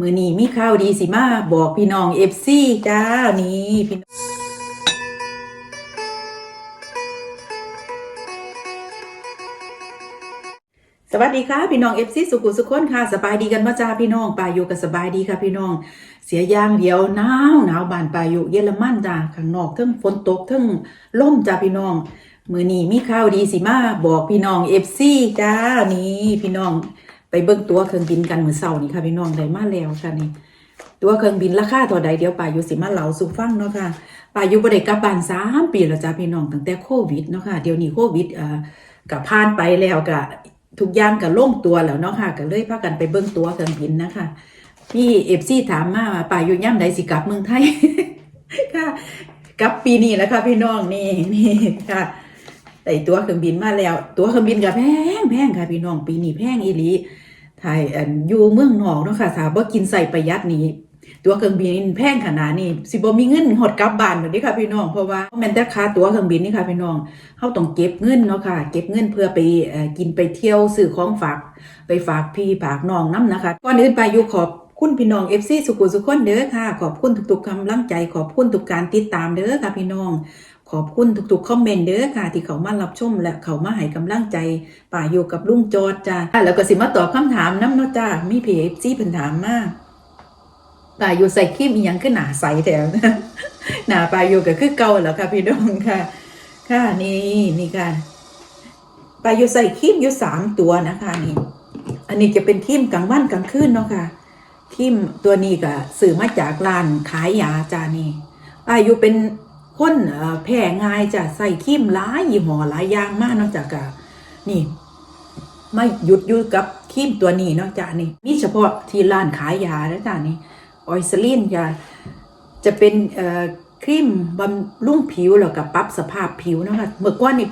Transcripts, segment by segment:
มือนี้มีข่าวดีสิมาบอกพี่น้องเอฟซีจ้านี่พี่น้องสวัสดีค่ะพี่น้องเอฟซีสุขุสุขคนค่ะสบายดีกันมาจ้าพี่น้องปาอยู่กับสบายดีค่ะพี่น้อง เสียย่างเดียวหนาวหนาวบานปาอยู่เยอรมันจ้าข้างนอกทั้งฝนตกทั้งลมจ้าพี่น้องมือนี้มีข่าวดีสิมาบอกพี่น้องเอฟซีจ้านี่พี่น้อง ไปเบิ่งตัวเครื่องบินกันเหมื้อเช้านี่ค่ะพี่น้องได้มาแล้วค่ะนี่ตัวเครื่องบินราคาเท่าใดเดียวป่าอยู่สิมาเหลาสู่ฟังเนาะค่ะป่าอยู่บ่ได้กลับบ้าน3ปีแล้วจ้าพี่น้องตั้งแต่โควิดเนาะค่ะเดี๋ยวนี้โควิดเอ่อก็ผ่านไปแล้วก็ทุกอย่างก็ล่งตัวแล้วเนาะค่ะก็เลยพากันไปเบิ่งตัวเครื่องบินนะคะพี่ FC ถามมาป่าอยู่ย่ํใดสิกลับเมืองไทยค่ะกลับปีนี้แล้วค่ะพี่น้องนี่นี่ค่ะได้ตัวเครื่องบินมาแล้ว ตัวเครื่องบินก็แพงแพงค่ะพี่น้องปีนี้แพงอีหลี ไทยอันอยู่เมืองนอกเนาะค่ะถ้าบ่กินใส่ประหยัดนี้ ตัวเครื่องบินแพงขนาดนี้สิบ่มีเงินหดกลับบ้านแบบนี้ค่ะพี่น้องเพราะว่าแม่นแต่ค่าตัวเครื่องบินนี่ค่ะพี่น้องเฮาต้องเก็บเงินเนาะค่ะ เก็บเงินเพื่อไปกินไปเที่ยวซื้อของฝากไปฝากพี่ฝากน้องนํนะคะก่อนอื่นไปอยู่ขอบคุณพี่น้อง FC สุขุสุขคนเด้อค่ะ ขอบคุณทุกๆกำลังใจขอบคุณทุกการติดตามเด้อค่ะพี่น้อง ขอบคุณทุกๆคอมเมนต์เด้อค่ะ ที่เขามารับชมและเขามาให้กำลังใจป่าอยู่กับลุงจอดจ้าแล้วก็สิมาตอบคำถามน้ำเนาะจ้ามีเพจจี้เพิ่นถามมากป่าอยู่ใส่ครีมอีหยังขึ้นหนาใสแถวหนาป่าอยู่ก็คือเก่าแล้วค่ะพี่น้องค่ะ ค่ะนี่นี่ค่ะป่าอยู่ใส่ครีมอยู่สามตัวนะคะนี่ อันนี้จะเป็นครีมกลางวันกลางคืนเนาะค่ะครีมตัวนี้ก็ซื้อมาจากร้านขายยาจ้านี่ป่าอยู่เป็น คนแพ้ง่ายจะใส่ครีมหลายยี่ห้อหลายอย่างมากเนาะจ้ะกะนี่ไม่หยุดอยู่กับครีมตัวนี้เนาะจ้านี่มีเฉพาะที่ร้านขายยาแล้วจ้านี่ออยซลินยาจะเป็นเอ่อครีมบำรุงผิวแล้วก็ปรับสภาพผิวนะคะเมื่อก่อนนี่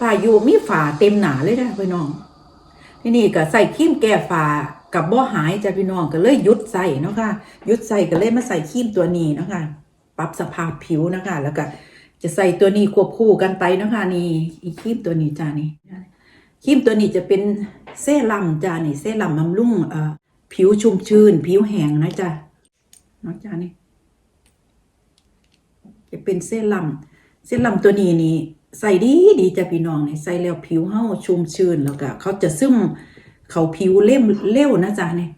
ป่าอยู่มีฝาเต็มหนาเลยนะพี่น้องที่นี่ก็ใส่ครีมแก้ฝากับบ่หายจ้ะพี่น้องก็เลยหยุดใส่เนาะค่ะหยุดใส่ก็เลยมาใส่ครีมตัวนี้เนาะค่ะ ปรับสภาพผิวนะคะ แล้วก็จะใส่ตัวนี้ควบคู่กันไปนะคะนี่อีกครีมตัวนี้จ้านี่ครีมตัวนี้จะเป็นเซรั่มจ้านี่เซรั่มบำรุงเอ่อผิวชุ่มชื้น ผิวแห้งนะจ้าเนาะจ้านี่จะเป็นเซรั่มเซรั่มตัวนี้นี่ใส่ดีดีจ้ะพี่น้องนี่ใส่แล้วผิวเฮาชุ่มชื้นแล้วก็เขาจะซึมเขาผิวเล่มเร็วนะจ้านี่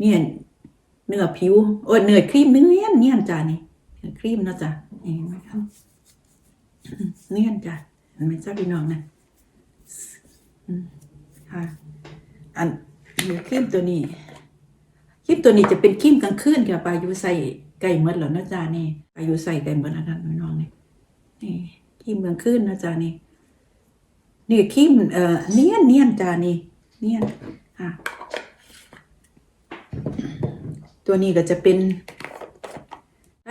เนี่ยเนื้อผิวเออเนื้อครีมเนื้อเนียนจ้านี่ ครีมนะจ้าเห็นไหมครับเนียนจ้าเห็นไหมจ้าพี่น้องนะค่ะอันครีมตัวนี้ครีมตัวนี้จะเป็นครีมกลางคืนค่ะปลายูใส่ไก่เมดแล้วนะจ๊ะนี่ปลายูใส่ไก่เมดนะท่านพี่น้องนี่นี่ครีมกลางคืนนะจ๊ะนี่นี่ครีมเอ่อเนียนเนียนจ้านี่เนียนค่ะตัวนี้ก็จะเป็น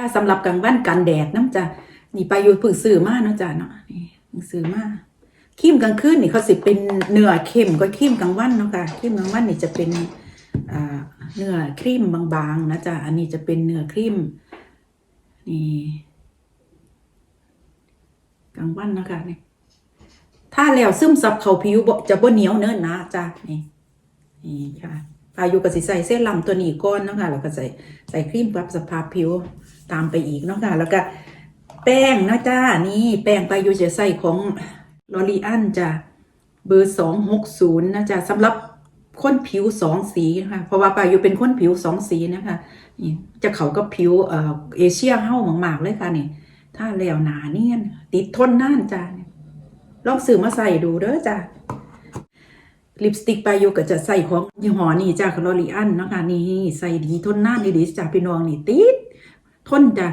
ถ้าสำหรับกลางวันกันแดดน้ำจ้ะนี่ปลาอยู่เพิ่งซื้อมาเนาะจ้ะเนาะนี่เพิ่งซื้อมาครีมกลางคืนนี่เขาสิเป็นเนื้อเข้มกว่าครีมกลางวันเนาะค่ะครีมกลางวันนี่จะเป็นเนื้อครีมบางๆนะจ๊ะอันนี้จะเป็นเนื้อครีมนี่กลางวันนะคะนี่ถ้าแล้วซึมซับเข้าผิวจะบ่เหนียวเนินนะจ้ะนี่นี่ค่ะพายุก็สิใส่เส้นลำตัวนี้ก้อนเนาะคะแล้วก็ใส่ใส่ครีมปรับสภาพผิว ตามไปอีกเนาะค่ะ แล้วก็แป้งนะจ้า นี่แป้งไปายุจะใส่ของลอรีอันจะเบอร์สองหกศูนย์นะจ๊ะสำหรับคนผิวสองสีค่ะ เพราะว่าปาอยู่เป็นคนผิวสองสีนะคะนี่จะเขากับผิวเอ่อเอเชียเฮ้ามากๆเลยค่ะนี่ถ้าแล้วหนาเนียนติดทนน่านจ้ะลองซื้อมาใส่ดูเด้อจ้ะลิปสติกปายุก็จะใส่ของยี่ห้อนี่จ้ะลอรีอันนะคะนี่ใส่ดีทนน่านดีดีจ้ะพี่น้องนี่ติด ทนจ้ะ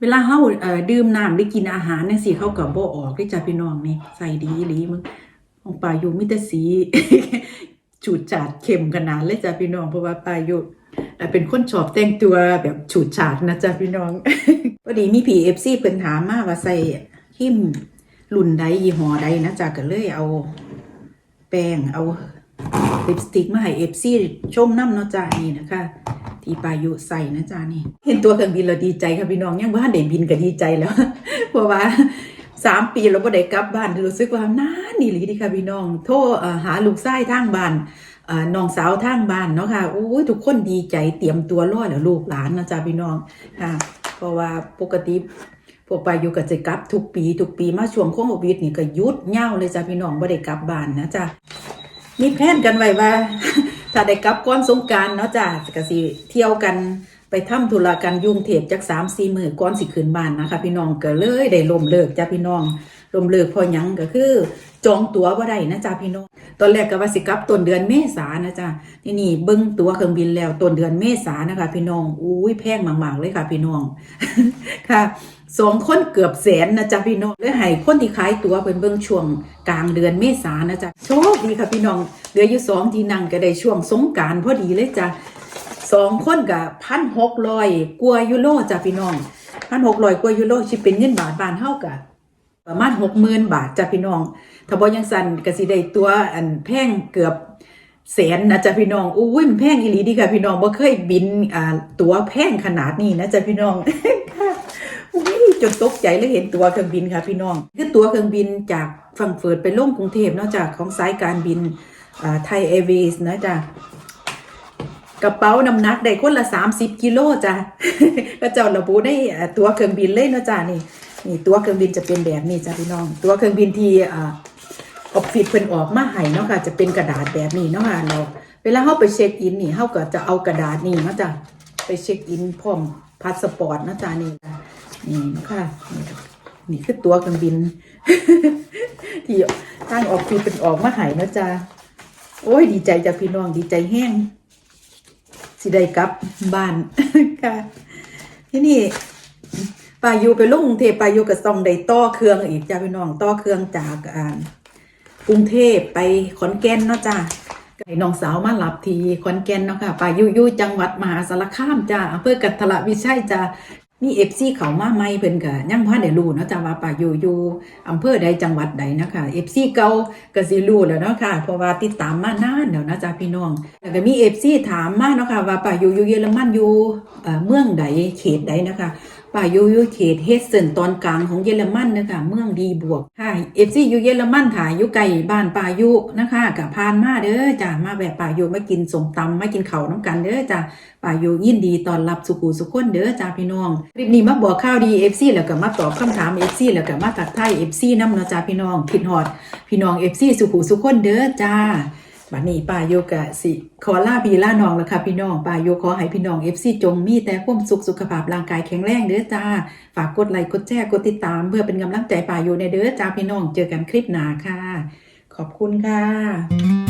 เวลาเฮาเอ่อดื่มน้ำหรือกินอาหารเนี่ยสิเขาก็บ่ออกเด้จ้ะพี่น้องนี่ใส่ดีอีหลีมึงของปลาอยู่มีแต่สีฉูดฉาดเข้มขนาดเลยจ้ะพี่น้องเพราะว่าปลาอยู่เป็นคนชอบแต่งตัวแบบฉูดฉาดนะจ๊ะพี่น้องพอดีมี PFC เพิ่นถามมาว่าใส่ครีมรุ่นใดยี่ห้อใดนะจ๊ะก็เลยเอาแป้งเอาลิปสติกมาให้ FC ชมน้ำเนาะจ้ะนี่นะคะ ที่ปายุใส่นะจ๊ะนี่ เห็นตัวเครื่องบินเราดีใจค่ะพี่น้องยังบ้านได้บินก็ดีใจแล้ว เพราะว่าสามปีเราก็ได้กลับบ้านรู้สึกว่านานนี่หลีดีค่ะพี่น้อง โทรเอ่อหาลูกชายทางบ้านน้องสาวทางบ้านเนาะค่ะโอ้ยทุกคนดีใจเตรียมตัวรอดแล้วลูกหลานนะจ๊ะพี่น้องค่ะ เพราะว่าปกติพวกปาอยู่กับจะกลับทุกปีทุกปีมาช่วงโควิดนี่ก็ยุดเหย้าเลยจ้ะพี่น้องบ่ได้กลับบ้านนะจ๊ะมีแผนกันไว้ว่า ถ้าได้กลับก้อนสงการเนาะจ้ะก็สิเที่ยวกันไปทำธุระกันยุ่งเทพจาก3 4มื้อก้อนสิขืนบ้านนะคะ พี่น้องก็เลยได้ลมเลิกจ้ะพี่น้องลมเลิกพอหยังก็คือ จองตั๋วบ่ได้นะจ๊ะพี่น้องตอนแรกก็ว่าสิกลับต้นเดือนเมษานะจ๊ะนี่นี่เบิ้งตั๋วเครื่องบินแล้วต้นเดือนเมษานะคะ พี่น้องอุ้ยแพงมากๆเลยค่ะ พี่น้องค่ะสองคนเกือบแสนนะจ๊ะพี่น้องเลยให้คนที่ขายตั๋วเพิ่นเบิ่งช่วงกลางเดือนเมษานะจ๊ะโชคดีค่ะพี่น้องเหลืออยู่สองที่นั่งก็ได้ช่วงสงการพอดีเลยจ้ะสองคนกับพันหกร้อยกัวยูโรจ้ะพี่น้องพันหกร้อยกัวยูโรชิเป็นเงินบาทบานเท่ากับ ประมาณหกหมื่นบาทจ้ะพี่น้อง ถ้าบ่ยังสั่นก็สิได้ตัวอันแพงเกือบแสนนะจ๊ะพี่น้องอุ้ยมันแพงอีหลีดีค่ะพี่น้องบ่เคยบินอ่าตัวแพงขนาดนี้นะจ๊ะพี่น้องค่ะอุ้ยจนตกใจเลยเห็นตัวเครื่องบินค่ะพี่น้องคือตัวเครื่องบินจากฝั่งเฟิร์ตไปลงกรุงเทพนอกจากของสายการบินอ่าไทยแอร์เวย์นะจ๊ะกระเป๋าน้ำหนักได้คนละ 30 กิโลจ้ะก็เจ้าระบุได้อ่าตัวเครื่องบินเลยนะจ้ะนี่ นี่ตัวเครื่องบินจะเป็นแบบนี้จ้ะพี่น้อง ตัวเครื่องบินที่อ่าออฟฟิศเพิ่นออกมาให้เนาะค่ะ จะเป็นกระดาษแบบนี้เนาะค่ะเรา เวลาเฮาไปเช็คอินนี่เฮาก็จะเอากระดาษนี่นะจ้ะไปเช็คอินพร้อมพาสปอร์ตนะจ้ะนี่นี่นะค่ะนี่คือตัวเครื่องบิน ที่ทางออฟฟิศเป็นออกมาให้นะจ้ะโอ้ยดีใจจ้ะพี่น้องดีใจแห้งสิได้กลับบ้านค่ะที่นี่ ปายูไปลงกรุงเทพปายูก็ต้องได้ต่อเครื่องอีกจ้าพี่น้องต่อเครื่องจากอ่ากรุงเทพไปขอนแก่นเนาะจ้าให้น้องสาวมารับทีขอนแก่นเนาะค่ะปายูอยู่จังหวัดมหาสารคามจ้าอำเภอกัทละวิชัยจ้ามีเอฟซีเขามาใหม่เพิ่นก็ยังพ่อได้รู้เนาะจ้าว่าปายูอยู่อำเภอใดจังหวัดใดนะคะเอฟซีเก่าก็สิรู้แล้วเนาะค่ะเพราะว่าติดตามมานานแล้วนะจ้าพี่น้องแล้วก็มีเอฟซีถามมาเนาะค่ะว่าปายูอยู่เยอรมันอยู่เอ่อเมืองใดเขตใดนะคะ ป่ายูยูเขตเฮสเซนตอนกลางของเยอรมันนะคะเมืองดีบวกค่ะเอฟซีอยู่เยอรมันถ่ายอยู่ไกลบ้านป่ายุนะคะกับพานมาเด้อจ้ามาแบบป่ายุมากินสมตำมากินเขาน้ำกันเด้อจ้าป่ายุยินดีตอนรับสุขูสุขคนเด้อจ้าพี่น้องคลิปนี้มาบอกข่าวดีเอฟซีแล้วก็มาตอบคำถามเอฟซีแล้วก็มาตักไทยเอฟซีน้ำเนาะจ้าพี่น้องคิดฮอด พี่น้องเอฟซีสุขูสุขคนเด้อจ้า บัดนี้ป้าโยกะสิ ขอลาบีลาน้องแล้วค่ะพี่น้องป้าโยขอให้พี่น้องเอฟซีจงมีแต่ความสุขสุขภาพร่างกายแข็งแรงเด้อจ้า ฝากกดไลค์กดแชร์กดติดตาม เพื่อเป็นกำลังใจป้าโยในเด้อจ้าพี่น้องเจอกันคลิปหน้าค่ะ ขอบคุณค่ะ